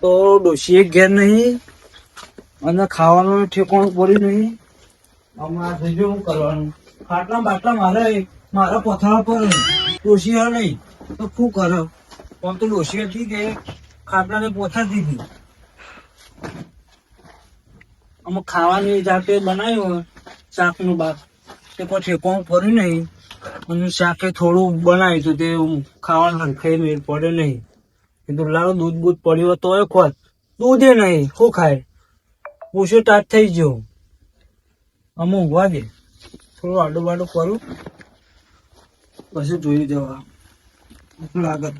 તો ડોશીએ ઘેર નહીં અને ખાવાનું ઠેકોણું પડ્યું નહીં. હમણાં થઈ શું કરવાનું. ખાટલા બાટલા મારે, મારા પથારા પર ડોશી હા નહીં. તો શું કરો? આમ તો ડોશી હતી કે ખાટલાને પોથા દીધી. અમે ખાવાની જાતે બનાવ્યું શાકનું બાક. તે કોઈ ઠેકોણું પડ્યું નહીં. અને શાકે થોડું બનાવ્યું હતું તે ખાવાનું ખાઈ મેળ પડે નહીં. લાવો દૂધ બૂધ પડ્યું હોય તોય ખોલ. દૂધે નહીં શું ખાય? પૂછ્યું ટાટ થઈ ગયો. અમુક ઊંઘવા દે થોડું આડું બાડું કરું. પછી જોઈ જવા લાગત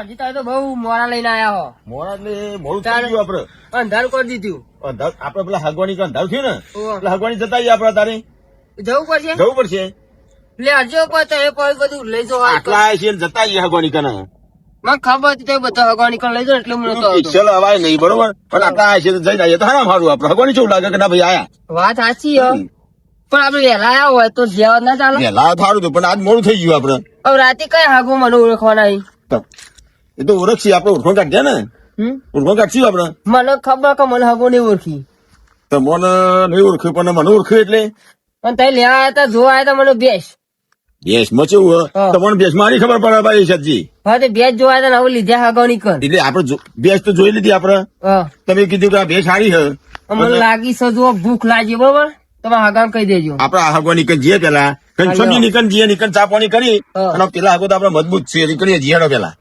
હજી તારે તો બહુ મોડા લઈને આયા હો. મોડા એટલે મોડું ચાલે. થઈ ગયું આપડે અંધારું કરી દીધું. અંધાર- આપડે પેલા હગવાની અંધારું થયું ને. એટલે હગવાની જતા આપડે તારે. જવું પડશે? જવું પડશે. લે હજુ એ કોઈ બધું લઈ જાઓ આટલા આયા જતા આવીએ હગવાની કને મને ખબર હતી બધા હગવાની કણ લઈ જાઓ એટલે હું નતો આવતો. અવાય નહીં બરોબર? પણ આટલા આયા છીએ તો જઈને આવીએ તો હારા મારું આપડે હગવાની શું લાગે કે ના ભાઈ આયા? વાત સાચી હો. પણ આપડે વહેલા આવ્યા હોય તો જેવા ના ચાલે. વહેલા સારું હતું પણ આજ મોડું થઈ ગયું આપડે. હવે રાતે કઈ હાગો મને ઓળખવાના એ તો ઓળખશી આપડે ઓળખો કાઢીએ ને? ઓળખો કાઢશું આપડે? મને ખબર કે મને હાગો નહીં ઓળખી. તો મને નહીં ઓળખ્યું પણ મને ઓળખ્યું એટલે? અને તઈ લેવા આવ્યા હતા જોવા આવ્યા તા મને બેસ. ભેસ મચેવું હોય હા. ભેસ મારી ખબર પડે ભાઈ સજી હા તે જોવા તા હવે લીધા હાગવાની કર એટલે આપડે ભેસ તો જોઈ લીધી આપડે તમે કીધું કે આ ભેસ સારી છે. મને લાગી છે જો ભૂખ લાગી બરોબર? તમે હાગામ કહી દેજો. આપડે આગો નીકળ જઈએ પેલા. કંચોની નીકળ જઈએ નીકળ ચા પાણી કરી. અને પેલા આગો તો આપડે મજબૂત છે નીકળીએ જીયાડો પેલા.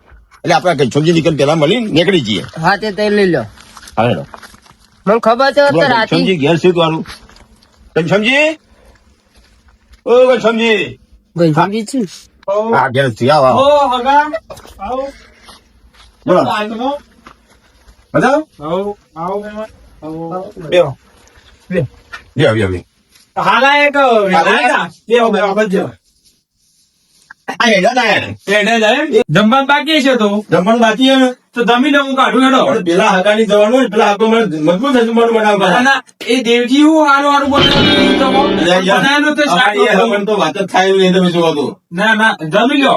એટલે આપડે કંચોજી નીકળ પેલા મળી નીકળી જઈએ. હા તે તઈ લઈ લો. હવે મને ખબર છે સમજી રાતે ઘેર શું કરવાનું? કંચમજી ઓ કંચમજી ભાઈ સમજી છું આ ઘેર થી આવો આવો. ઓ હગા આવો બોલો આજનો બધા આવો આવો બેન આવો બેહો બે બે બે બે હાલા એક હાલા બેહો બેહો જમવાનું બાકી છે તો? જમવાનું બાકી તો જમીને હું કાઢું હેડો. પણ પેલા હગાની જવાનું પેલા આગો મને મજબૂત છે જમવાનું બનાવવા ના, ના, એ દેવજી હું હારું હારું બનાવ્યું તો બનાવેલું તો શાક અમારી યાર, મને તો વાત જ થાય નહીં તમે જોવો તો ના ના જમી લો.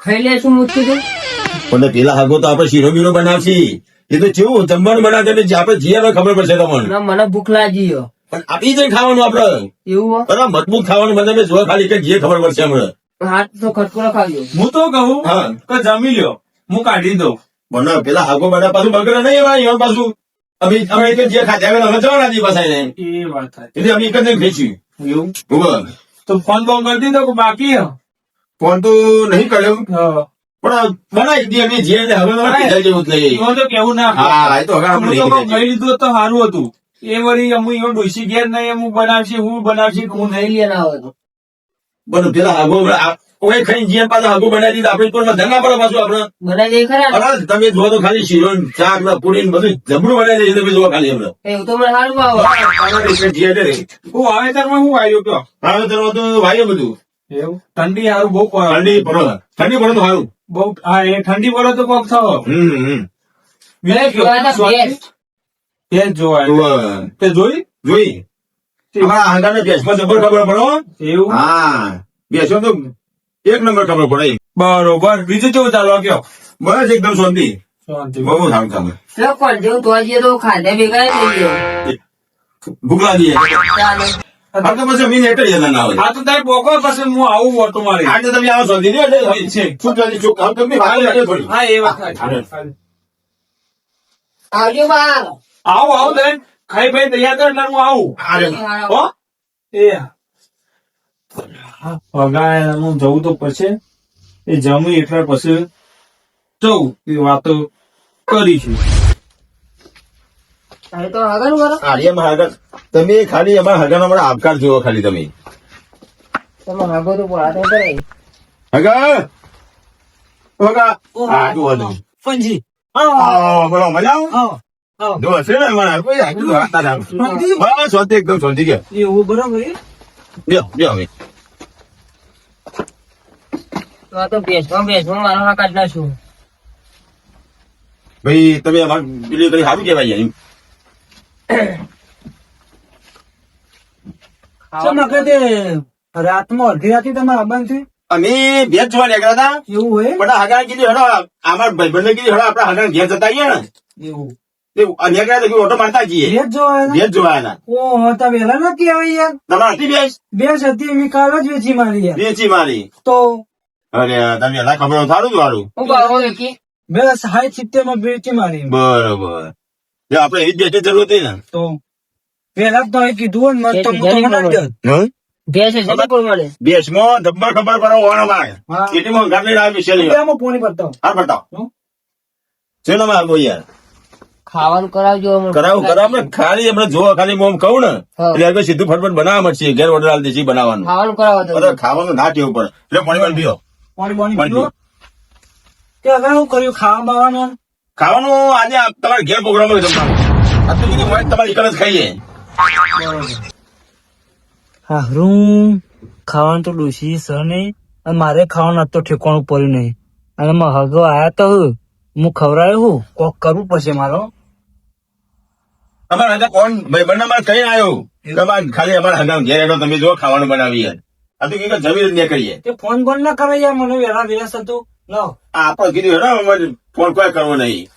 ખાઈ લે શું મૂકી દે પણ પેલા હાગો તો આપડે શીરો બીરો બનાવશી. એ તો જેવું જમવાનું બનાવે આપણે જીએ ખબર પડશે તમને. મને ભૂખ લાગી ગયો પણ આપી જ ખાવાનું આપડે એવું બધા બરાબર મજબૂત ખાવાનું મને જોવા ખાલી કે જે ખબર પડશે હમણાં હાથ તો ખટકો ખાજો હું તો કહું હા. કે જમી લ્યો. હું કાઢી દઉં. મને પેલા હાગો બના પાછું બગડે નહીં એવા અહીંયા પાછું. અમે અમે એક જે ખાધા આવે અમે જવાના દી પાસે એ વાત થાય એટલે અમે એક જ નહીં ખાઈશું એવું? ઊભો. તો ફોન બોન કરી દીધો કે બાકી હે? ફોન તો નહીં કર્યો. પણ બનાવી દીધી અમે જે હવે બનાવી. જેવું જ નહીં તો કેવું ના હા એ તો હવે આપણે કહું લીધું તો સારું હતું. એ વળી અમુ એવો ડોસી ઘેર નહીં અમુ બનાવશે હું બનાવશે હું નહીં. લેના આવે તો. પણ પેલા આગો ખાઈને જીએ પાછા હાગો બનાવી દીધા. આપણે કોઈ ધન પડે પાછું આપણે? બનાવી ખરા. તમે જુઓ તો ખાલી શીરો શાક ને પૂરી બધું જબરું બનાવી દે તમે જુઓ ખાલી આપણે એવું તો મને સારું ભાવ. આના રીતે જીએ હું આવ્યો કયો? હવે તો તો વાઈએ બધું. એવું? ઠંડી સારું બહુ ઠંડી પડો. ઠંડી પડો તો સારું બહુ હા એ ઠંડી પડે તો કોક થયો હમ હમ જોવાય. તે જોઈ? જોઈ. અમારા ભેંસમાં જબર ખબર પડો એવું? હા. ભેંસો તો એક નંબર ખબર પડે. બરોબર. બીજું કેવું ચાલો કયો? બસ એકદમ શાંતિ. શાંતિ. બહુ સારું જેવું તો તો ખાધા ભેગા આ તો પછી મીન એટલે જતા ના હોય. આ તો તારે બોકો પછી હું આવું હોતો મારી. આજે તમે આવો શાંતિ. ને એટલે છે. શું ચાલી શું આમ તમે થોડી. હા એ વાત. આવજો બહાર આવો આવો બેન. ખાઈ ભાઈ તૈયાર કર એટલે હું આવું. હો? એ. પગાર હું જવું તો પછી એ જમી એટલે પછી જવું એ વાતો કરીશું. હવે તો આગળ કરો આર્યમાં હાગર તમે ખાલી અમારા હાગરનો અમારા આવકાર જુઓ ખાલી તમે. હગા હાગો? મજા આવો હશે ને અમારા કોઈ હાજર વાત ના થાય. શાંતિ? એકદમ શાંતિ ગયા એવું બરાબર એ? લ્યો લ્યો હવે. તો તો ભેંસમાં ભેંસમાં મારો હા કાઢ નાખશું ભાઈ તમે અમારે પેલી કરી સારું કહેવાય એમ. શું નકર તે રાતમાં અડધી રાતે તમારે આવવાનું છે? અમે ભેજ જોવા નીકળ્યા હતા. એવું હોય? પણ હગા કીધું હેડો અમાર ભાઈબંધને કીધું હેડો આપડા હગા ઘેર જતા આવીએ ને. એવું. ઓટો મારતા જઈએ. ભેજ જોવા આવ્યા ભેજ જોવા આવ્યા ઓહો તો વેલા નથી આવી યાર? તમારે હતી ભેજ બે હતી મેં કાલ જ વેચી મારી યાર. વેચી મારી. તો? અરે તમે એના ખબર હોય જ વાળું. હું કહું વિકી બે સાઠ સિત્તેરમાં વેચી મારી બરોબર. આપડે એવી જ બેઠી જરૂર હતી ને. તો? પેલા તો એ કીધું ને તો? ભેંસ છે બેસમાં જબ્બર ખબર પડો હા. કેટલીમાં ઘર આવી છે પેલામાં પોણી પડતો હા બતાવો? ચલો માં યાર. ખાવાનું કરાવજો. કરાવું કરાવ ખાલી હમણાં જોવા ખાલી હું કહું ને. એટલે સીધું ફટફટ બનાવવા મળશે ઘેર ઓર્ડર આલી દેશે બનાવવાનું. ખાવાનું કરાવો ખાવાનું ના ટેવું પડે. એટલે પાણી પાણી પીઓ. પાણી પાણી તે હવે હું કર્યું ખાવા બાવાનું? ખાવાનું આજે તમારે ઘેર પ્રોગ્રામ હોય જમવાનું આ તો કીધું મોય તમારી એકલ જ ખાઈએ. હારું ખાવાનું તો ડોસી સર નહીં અને મારે ખાવાનું આજ તો ઠેકાણું પડ્યું નહીં. અને હગો આયા તો હું ખવડાયો હું? કોક કરવું પડશે મારો. અમારે હતા કોણ? ભાઈ બંને મારે કઈ આવ્યો તમારે ખાલી અમારા હતા ઘેર એનો તમે જો ખાવાનું બનાવીએ. આ તો કીધું જમીન જ કરીએ. તે ફોન બંધ ના કરે યાર મને વેરા વેસ હતું લો. આપણે કીધું હેડો અમારે ફોન કોઈ કરવો નહીં.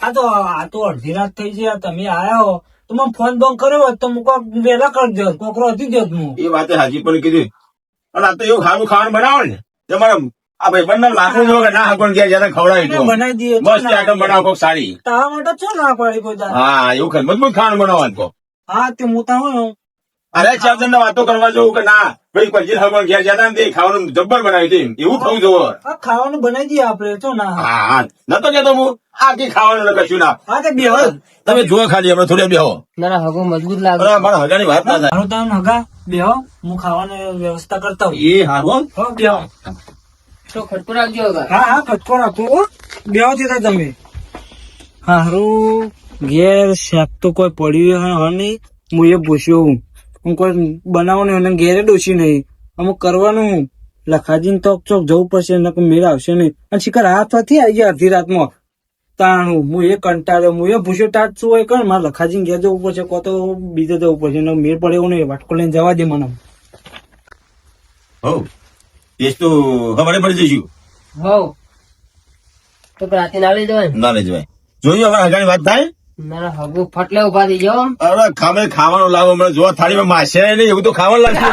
આ તો આ તો અડધી રાત થઈ છે તમે આયા હો. તો મને ફોન બંધ કર્યો હોત તો હું કોક વેલા કરી દો કોકરો હતી દો હું. એ વાતે હાજી પણ કીધું. અને આ તો એવું ખાવાનું ખાવાનું બનાવો ને. તમારે આ ભાઈ બંને લાખો જો કે ના હાકોણ ઘેર જયારે ખવડાવી દો. બનાવી દઈએ મસ્ત આઈટમ બનાવો. કોક સારી. તારા માટે છો ના પાડી કોઈ હા એવું ખાય. મજબૂત ખાવાનું બનાવવાનું કહો હા તે હું તા અરે ચાર વાતો કરવા જવું કે ના. ભાઈ ઘેર જતા ને ખાવાનું જબ્બર બનાવી દે એવું થવું જોવો ખાવાનું બનાવી દઈએ આપડે છો ના. હા હા. નતો કેતો હું આ ખાવાનું કશું ના. હા તે બે તમે જુઓ ખાલી હમણાં થોડી બેહો. ના ના હગો મજબૂત લાગે. અરે મારા હગાની વાત ના થાય. મારો તાવ હગા બેહો. હું ખાવાની વ્યવસ્થા કરતા હું એ હા હો. હો બેહો. તો ખટકો રાખજો હગા હા હા ખટકો રાખો બેહો દીધા તમે. હારું ઘેર શાક તો કોઈ પડ્યું હે નહીં. હું એ પૂછ્યો હું. હું કોઈ બનાવવાનું અને ઘેરે ડોસી નહીં. અમુક કરવાનું હું. લખાજીને ચોક ચોક જવું પડશે નકર મેળ આવશે નહીં. અને શિખર હાથ નથી આવી ગયા અડધી રાતમાં. તાણું હું એ કંટાળ્યો હું એ પૂછ્યો ટાટ શું હોય કર મારે લખાજીને ઘેર જવું પડશે કો તો બીજે જવું પડશે મેળ પડે એવું નહીં. વાટકો લઈને જવા દે મને. હો તો ખબર પડી જઈશું. હવ. તો રાતે ના લઈ જવાય ના? લઈ જવાય. જોયું હવે હગાની વાત થાય. ના ના ફટલે ઊભા થઈ જાઓ. અરે ખામે ખાવાનું લાવો હમણાં જો થાળીમાં માસે નહીં એવું તો ખાવાનું લાગશે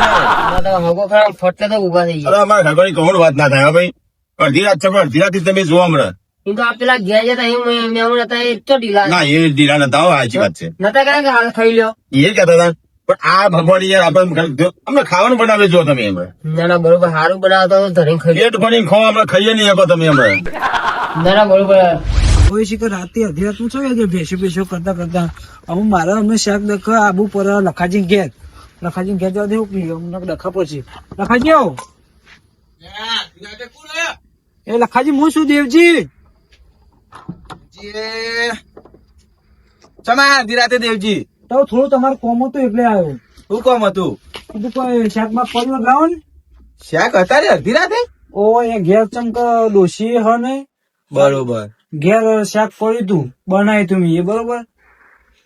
હગો ખરા ફટલે તો ઊભા થઈ અરે જાય અમારા હગાની કહું વાત ના થાય હો ભાઈ? અડધી રાત છે પણ અડધી રાત તમે જોવા હમણાં એમ તો આ પેલા ગયા જતા એમ મેમણ હતા એ તો ઢીલા. ના એ ઢીલા નતા હો સાચી વાત છે. નતા કરે કે હાલ ખાઈ લ્યો. એ કહેતા હતા. પણ આ ભગવાન યાર આપણે અમને ખાવાનું બનાવે જો તમે ના ના બરોબર સારું બનાવતા તો ધરીને ખાઈ પેટ ભરીને ખો હમણાં ખાઈએ નહીં શકો તમે હમણાં ના ના બરોબર. કોઈ શીખર રાતે અડધી રાત શું છે ભેસો ભેસો કરતા કરતા? હવે મારે અમે શાક દખ આબુ પર લખાજી ઘેર. લખાજી ઘેર જવા દેવું પી અમને ડખા પછી. લખાજી આવો. એ લખાજી હું શું દેવજી? ચમા ધીરાતે દેવજી. તો થોડું તમારું કોમ હતું એટલે આવ્યો. શું કોમ હતું? કીધું કોઈ શાકમાં પડ્યું લાવો ને. શાક હતા રે અડધી રાતે? ઓ એ ઘેર ચમક ડોસી હ ને. બરોબર. ઘેર શાક પડ્યું તું બનાવ્યું તું એ બરોબર.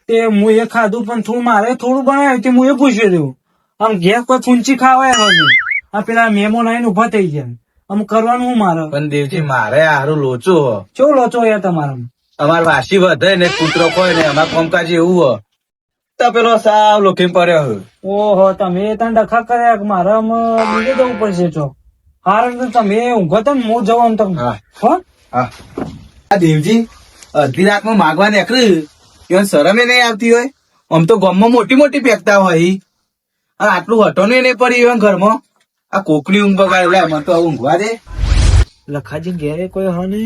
તે હું એ ખાધું પણ થોડું મારે થોડું બનાવ્યું તે હું એ પૂછ્યું હતું આમ ઘેર કોઈ ફૂંચી ખાવાય હવે આ પેલા મેમો નાઈને ઊભા થઈ ગયા. આમ કરવાનું હું મારે? પણ દેવજી મારે હારું લોચો ચો લોચો યાર તમારા અમાર વાસી વધે ને કૂતરો કોઈ ને અમાર કોમકાજ એવું હો. તો પેલો સાવ લોખી પડ્યો. ઓહો તમે તને ડખા કર્યા મારા બીજે જવું પડશે ચો હાર તમે ઊંઘો તો હું જવું આમ તમને. હા. આ દેવજી અડધી રાતમાં માગવા નીકળ્યું એને શરમે નહીં આવતી હોય? આમ તો ગામમાં મોટી મોટી પેકતા હોય આ આટલું હટોનું નહીં પડી એમ ઘરમાં. આ કોકની ઊંઘ બગાડે મને તો આવું ઊંઘવા દે. લખાજી ઘેરે કોઈ હો ને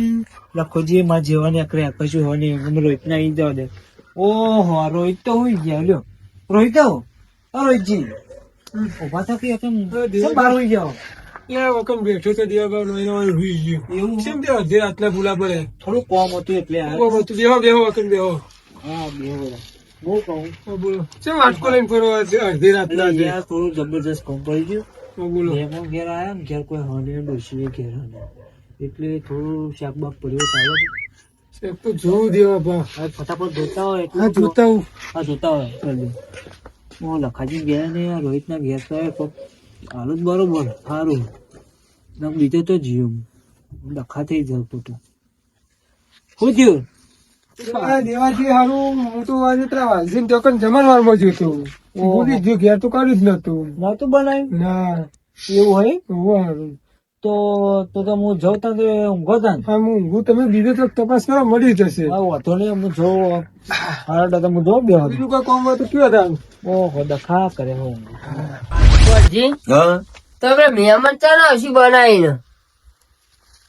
લખોજી માં જેવાની આકરે કશું હો નહીં અમે રોહિત ને આવી જવા દે. ઓહો રોહિત તો હોઈ ગયા લ્યો. રોહિત આવો. આ રોહિતજી. ઊભા થા કે કેમ કેમ બહાર હોઈ જાઓ બેઠો તો દેવા હોઈ ગયો. એવું? કેમ તે અડધી રાતના ભૂલા પડે. થોડું કોમ હતું એટલે આ- હતું. તું બેહો બેહો બેહો. હા બહુ કહું બોલો. કેમ વાટકો લઈને ફરો અડધી રાતના યાર થોડું જબરજસ્ત કોમ પડી ગયું. હા, બોલો. મહેમાન ઘેર આવ્યા ને ઘેર કોઈ હને ડોસી ઘેર હને એટલે થોડું શાક બાક પડ્યો ચાલો તો જોવું દેવા બા હવે ફટાફટ ધોતા હોય એટલે જોતા હું. હા જોતા હોય જલ્દી. હું લખાજી ગયા ને આ રોહિત ના ઘેર હાલ જ બરોબર સારું ના બીજો તો જીવ. લખા થઈ જાવ તો તો. શું થયું? દેવાથી હારું હું તો આજે વાલજીને તો કણ જમણવારમાં જ હતો. ભૂલી જ ગયો ઘેર તો કાઢ્યું જ નતું નતું બનાવ્યું? ના. એવું હોય? એવું હારું. તો તો તો હું જાઉં તો ઊંઘો તા ને. હા હું હું તમે બીજો તો તપાસ કરો મળી જશે. હા વાંધો નહીં હું જોઉં. હારા દાદા હું જોઉં બે બીજું કોઈ કામ હોય તો કયો હતા ઓહો દખા કરે હું. હા? તો આપણે મહેમાન ચાલો આવશે બનાવીને?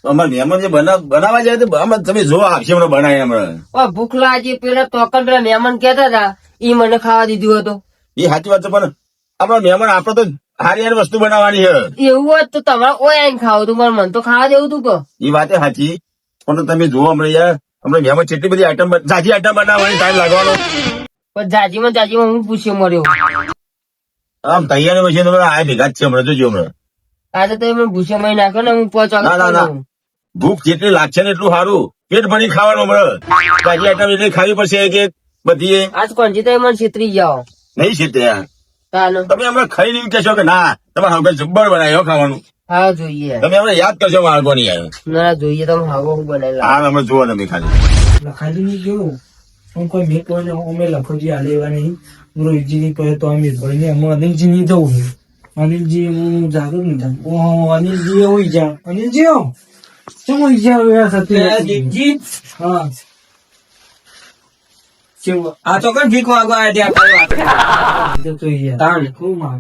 અમારે મહેમાન જે બનાવવા જાય તો આમાં તમે જો આવશે હમણાં બનાવી હમણાં ઓ ભૂખ લાગી. પેલા તોકન પેલા મહેમાન કહેતા હતા એ મને ખાવા દીધું હતું. એ સાચી વાત છે પણ આપણા મહેમાન આપણે તો હારી હારી વસ્તુ બનાવવાની છે એવું હોત તો તમારે ઓય આઈને ખાવ તું પણ મને તો ખાવા દેવું તું કે. એ વાત સાચી. પણ તમે જુઓ હમણાં યાર હમણાં મેમાં કેટલી બધી આઈટમ જાજી આઈટમ બનાવવાની ટાઈમ લાગવાનો. પણ જાજીમાં જાજીમાં હું પૂછ્યો મળ્યો આમ તૈયાર પછી તમે આ ભેગા જ છે હમણાં જોજો હમણાં. આજે તો મને ભૂસ્યો મહી નાખ્યો ને હું પહોંચવા ના, ના, ના. ભૂખ જેટલી લાગશે ને એટલું સારું. પેટ ભરી ખાવાનું હમણાં. તાજી આઈટમ એટલી ખાવી પડશે કે બધી આજ કોણ તો મને છેતરી જાઓ. નહીં છે ત્યાં તાનો તમે હમણાં ખાઈ નહીં કહેશો કે ના તમારે હવે જબ્બર બનાવ્યો ખાવાનું. હા જોઈએ. તમે હમણાં યાદ કરશો માર્ગોની ની ના જોઈએ તમે હાવો હું બનાવી હા હમણાં જુઓ તમે ખાલી. ખાલી નહીં કેવું હું કોઈ મેં કોઈને અમે લખોજી આ લેવા નહીં. રોહિતજી ની કહે તો અમે ભણીને અમે અનિલજી ની જવું છે અનિલજી હું જાગૃત નહીં થાય ઓહો અનિલજી હોઈ જા અનિલજી હો શું હોય જા રહ્યા હા. આ તો કઈ ભીખ માંગવા આવ્યા ત્યાં તો તો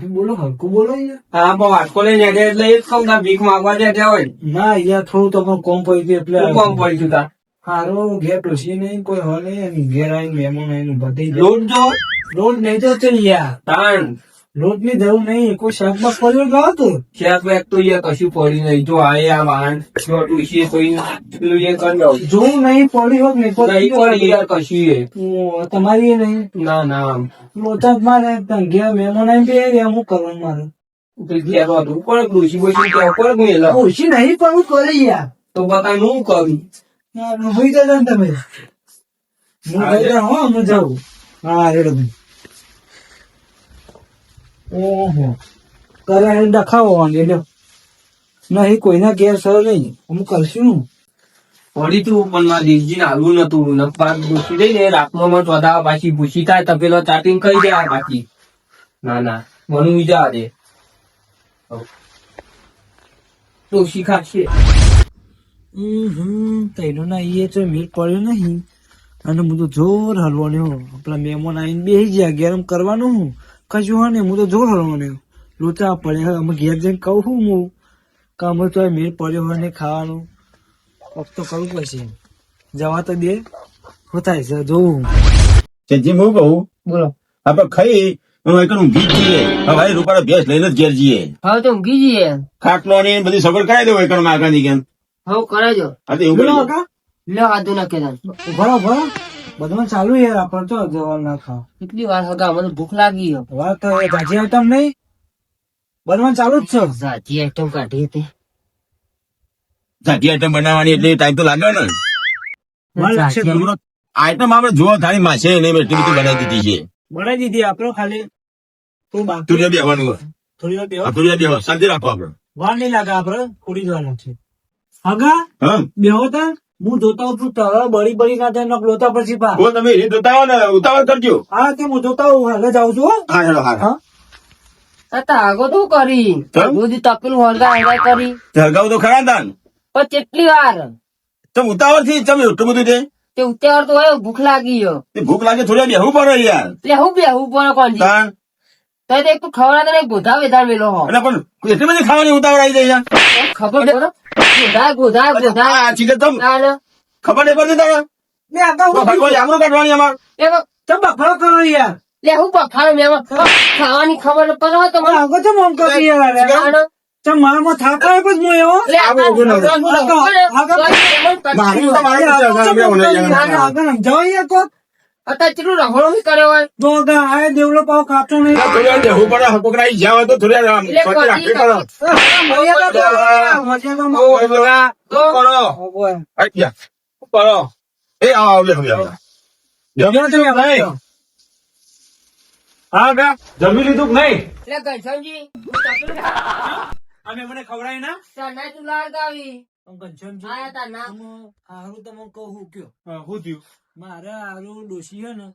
બોલો હલકું બોલો હા પણ વાટકો લઈને એટલે એ જ કહું ના ભીખ માંગવા ત્યાં હોય ના. થોડું તો પણ કોમ પડી ગયું એટલે કોમ પડી પડ્યું તા હારો ઘેર નહીં કોઈ હોલ નહીં ઘેર આવીને મહેમાન આવીને બધી લોટ જો. લોટ નહીં તો યાર. તાણ. રોડની જરૂર નહીં કોઈ શાકભાગ પડ્યું ગયો તો શાક વેક તો યાર કશું પડી નહીં. જો આ આ વાહન જો છે કોઈ પેલું એ કરી દઉં. જો નહીં પડ્યું હોત નહીં પડી યાર કશું એ. તમારી એ નહીં. ના ના લોચા મારે ગયા મેમો નહીં બે રહ્યા હું કરવાનું મારે? ઓછી નહીં પણ હું કરી યાર. તો બતા હું કરું? યાર તમે. હું હો હું જાઉં. હા રેડો ભાઈ. ઓહો. કરે ડખાવો લ્યો. નહીં કોઈના ઘેર સર નહીં. અમુક કરશું પડી તું પણ મારા દીદજીને નતું. ને પાક ડોસી દઈ ને રાખવામાં ચોધા પાછી ભૂસી થાય તો પેલો ચાટીને ખાઈ જાય બાકી. ના ના મનુ વિચાર દે. તો શીખાશે હમ તૈનો ના એ તો મેળ પડ્યો નહીં. અને હું તો જોર હલવાનો આપણા મહેમાન આવીને બેસી ગયા ગેરમ કરવાનું હું. કશું હોય ને હું તો જોર હલવાનો લોચા પડે હવે અમે ઘેર જઈને કહું છું હું કે અમે તો મેળ પડ્યો હોય ને ખાવાનું. કોક તો કરવું પડશે. જવા તો દે. હું થાય છે જોવું જેમ હું કહું? બોલો. આપડે ખાઈ હું એક ઊંઘી જઈએ. હવે રૂપાળા ભેંસ લઈને જ ઘેર જઈએ. હા તો ઊંઘી જઈએ. ખાટલો ને બધી સગવડ કરાવી દેવો એક આગળની કેમ? હવે કરાજો. હા તો એવું બોલો કરીએ. હાથું નાખે ભરો ભરો બધું ચાલુ યાર આપણે તો જવાનું ના ખાવ કેટલી વાર હગા મને ભૂખ લાગી વાર તો એ ભાજી આઈટમ નહીં. બનવાનું ચાલુ જ છે. જાજી આઈટમ કાઢી હતી. સાચી આઈટમ બનાવવાની એટલે ટાઈમ તો લાગે ને જાજી. આઈટમ આપણે જોવા થાળી માસે એને એટલી બધી બનાવી દીધી છે. બનાવી દીધી આપણે ખાલી. તું બાકી. તુરિયા બેવાનું તુરિયા બેવા શાંતિ રાખો આપણે. વાર નહીં લાગે આપણે થોડી જ છે. હગા હા? બેહો તા. હું જોતા હોઉં છું તળ બળી બળી ના થાય નક લોતા પછી પા. ઓ તમે એ જોતા હો ને ઉતાવળ કરજો. હા તે હું જોતા હોઉં હાલે જાઉં છું હા. હેલો હા આગો તો કરી? બધી તકલું હળગા હળગા કરી. હગાવ તો ખરા તાન? પણ કેટલી વાર? તો ઉતાવળથી તમે એટલું બધું છે? તે ઉતાવળ તો હોય ભૂખ લાગી ગયો તે ભૂખ લાગે થોડી બેહવું પડે યાર. બેહું બેહું પડે પણ કોણ તાન તો એક તો ખવડા તો ગોધા વેધા મેલો હો. એટલે પણ એટલી બધી ખાવાની ઉતાવળ આવી જાય યાર. ખબર પડે? ગોધા ગોધા ખબર નહીં પડતી તારે લે આગા હું ભગવાન આમનું કાઢવાની અમાર. એક તમે બફારો કરો યાર. લે હું બફારો મેં ખાવાની ખબર પડે તો મને આગળ તો મમ કરી યાર. અરે. મારા માં થાક આવે પછી હું લે આ બધું ના આગળ આગળ- મારું તો મારું જ છે, આગળ આવું નહીં, આગળ આવું. આગળ સમજાવો યાર તો અત્યારે કેટલું રહોળો કર્યો હોય? દોગા આ દેવલો પાવ કાચો નહીં. થોડી બેહવું પડે હકોકરા જ્યાં હોય તો થોડી રાખવી પડે. કરો? એ આવો, તમે ભાઈ હા ગા જમી લીધું કે નહીં? એટલે ઘનશ્યામજી અમે મને ખવડાય ના? તને તું લાડ આવી ઘનશ્યામજી, આયા તા ના. હારું તમે કહું કયો? હું થયું. મારે હારું ડોશી હે ને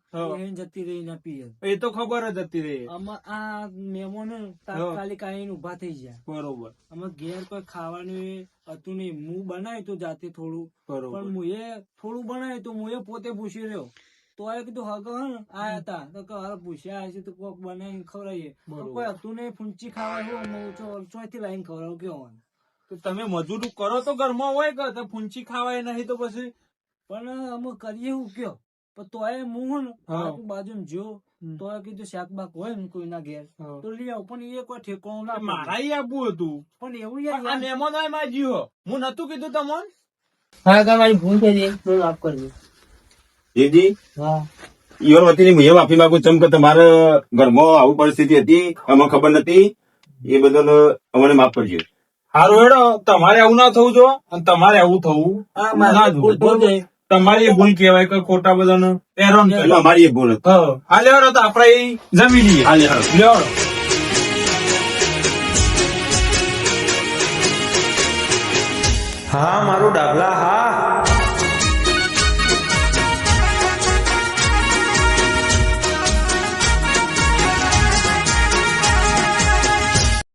એ જતી રહી ના પીએ એ તો ખબર જ હતી રે. આમાં આ મહેમાનો તાત્કાલિક આઈને ઊભા થઈ ગયા. બરોબર. અમે ઘેર પર ખાવાનું હતું નહીં. હું બનાવ્યું તો જાતે થોડું. પણ હું એ થોડું બનાવ્યું તો મુએ પોતે પૂછી રહ્યો. તો એ કીધું હગ હે ને આયા હતા. તો કે હાલ પૂછ્યા હશે તો કોક બનાવીને ખવડાવીએ. કોઈ હતું નહીં ફૂંચી ખાવા હું ચોથી લાઈન ખવડાવું કેવું તો તમે મજૂરી કરો તો ઘરમાં હોય કે તો ફૂંચી ખાવાય નહીં તો પછી પણ અમે કરીએ એવું કયો? પણ તોય હું હે. ને જો તો કીધું શાક બાક હોય ને કોઈના ઘેર હા. તો લઈ આવું. પણ એ કોઈ ઠેકો ના મારા આપવું હતું. પણ એવું યાર મહેમાનો માં જીવો. હું નતું કીધું તમને? હા કા મારી ભૂલ થઈ ગઈ. તો માફ કરજો. જીજી હા. ઈવર વતીની હું માફી માંગુ છું કે તમારે ઘરમાં આવું પરિસ્થિતિ હતી અમને ખબર નથી એ બદલ અમને માફ કરજો. હારું હેડો તમારે આવું ના થવું જો અને તમારે આવું થવું આ ના ભૂલ થઈ. તમારી ભૂલ કહેવાય કે ખોટા બધાનો એરોન અમારી ભૂલ હતી. હા. હાલે તો આપણે એ જમી લઈએ. હા. લ્યો હા મારું ડાબલા હા